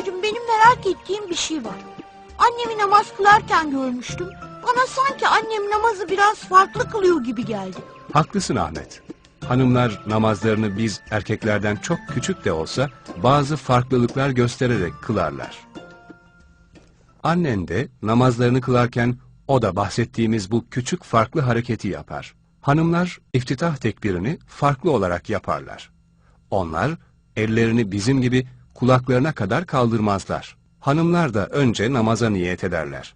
Esma'cığım benim merak ettiğim bir şey var. Annemi namaz kılarken görmüştüm. Bana sanki annem namazı biraz farklı kılıyor gibi geldi. Haklısın Ahmet. Hanımlar namazlarını biz erkeklerden çok küçük de olsa bazı farklılıklar göstererek kılarlar. Annen de namazlarını kılarken o da bahsettiğimiz bu küçük farklı hareketi yapar. Hanımlar iftitah tekbirini farklı olarak yaparlar. Onlar ellerini bizim gibi kulaklarına kadar kaldırmazlar. Hanımlar da önce namaza niyet ederler.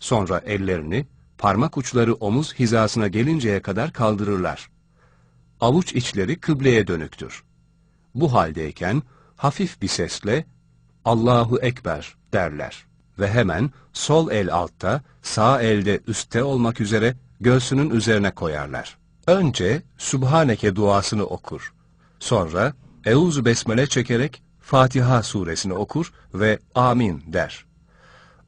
Sonra ellerini parmak uçları omuz hizasına gelinceye kadar kaldırırlar. Avuç içleri kıbleye dönüktür. Bu haldeyken hafif bir sesle Allahu Ekber derler ve hemen sol el altta, sağ elde üstte olmak üzere göğsünün üzerine koyarlar. Önce Subhaneke duasını okur. Sonra Euzu Besmele çekerek Fatiha suresini okur ve Amin der.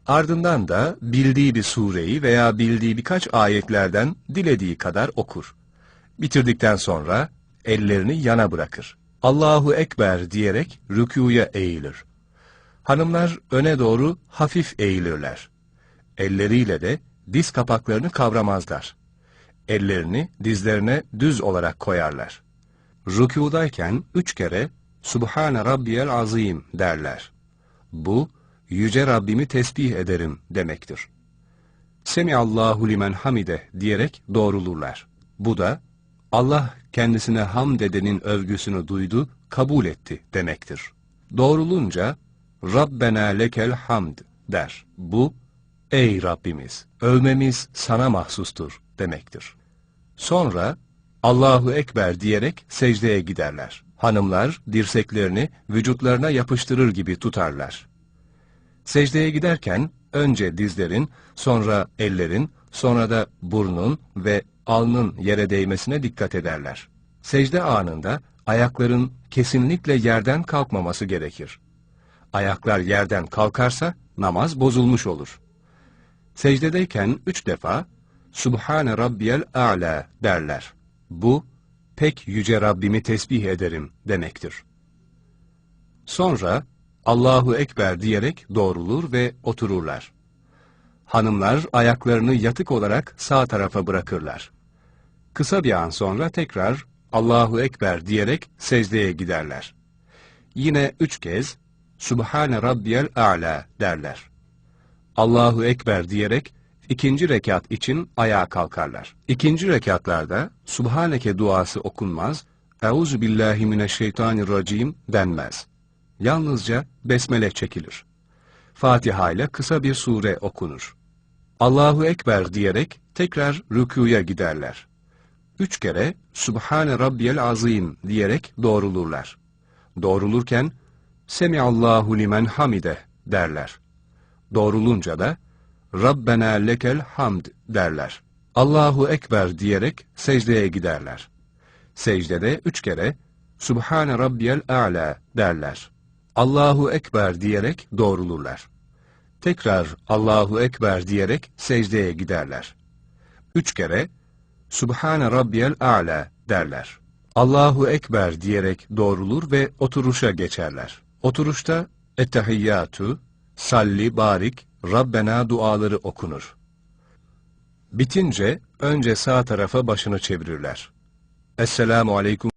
Ardından da bildiği bir sureyi veya bildiği birkaç ayetlerden dilediği kadar okur. Bitirdikten sonra ellerini yana bırakır. Allahu Ekber diyerek rükûya eğilir. Hanımlar öne doğru hafif eğilirler. Elleriyle de diz kapaklarını kavramazlar. Ellerini dizlerine düz olarak koyarlar. Rükûdayken üç kere Subhane Rabbiyel Azim derler. Bu, Yüce Rabbimi tesbih ederim demektir. Semiallahu limen hamide diyerek doğrulurlar. Bu da Allah kendisine hamd edenin övgüsünü duydu, kabul etti demektir. Doğrulunca Rabbena lekel hamd der. Bu, ey Rabbimiz, övmemiz sana mahsustur demektir. Sonra Allahu Ekber diyerek secdeye giderler. Hanımlar dirseklerini vücutlarına yapıştırır gibi tutarlar. Secdeye giderken önce dizlerin, sonra ellerin, sonra da burnun ve alnın yere değmesine dikkat ederler. Secde anında ayakların kesinlikle yerden kalkmaması gerekir. Ayaklar yerden kalkarsa namaz bozulmuş olur. Secdedeyken üç defa Subhane Rabbiyel A'la derler. Bu, pek yüce Rabbimi tesbih ederim demektir. Sonra Allahu Ekber diyerek doğrulur ve otururlar. Hanımlar ayaklarını yatık olarak sağ tarafa bırakırlar. Kısa bir an sonra tekrar Allahu Ekber diyerek secdeye giderler. Yine üç kez Subhane Rabbiyel A'la derler. Allahu Ekber diyerek ikinci rekat için ayağa kalkarlar. İkinci rekatlarda Subhaneke duası okunmaz, Euzu billahi mineşşeytanirracim denmez. Yalnızca besmele çekilir. Fatiha ile kısa bir sure okunur. Allahu Ekber diyerek tekrar rükuya giderler. Üç kere Subhane Rabbiyel Azim diyerek doğrulurlar. Doğrulurken Semiallahu limen hamide derler. Doğrulunca da Rabbena lekel hamd derler. Allahu Ekber diyerek secdeye giderler. Secdede üç kere Subhane Rabbiyel A'la derler. Allahu Ekber diyerek doğrulurlar. Tekrar Allahu Ekber diyerek secdeye giderler. Üç kere Subhane Rabbiyel A'la derler. Allahu Ekber diyerek doğrulur ve oturuşa geçerler. Oturuşta Ettehiyyatu, Salli, Barik, Rabbena duaları okunur. Bitince önce sağ tarafa başını çevirirler. Esselamu Aleyküm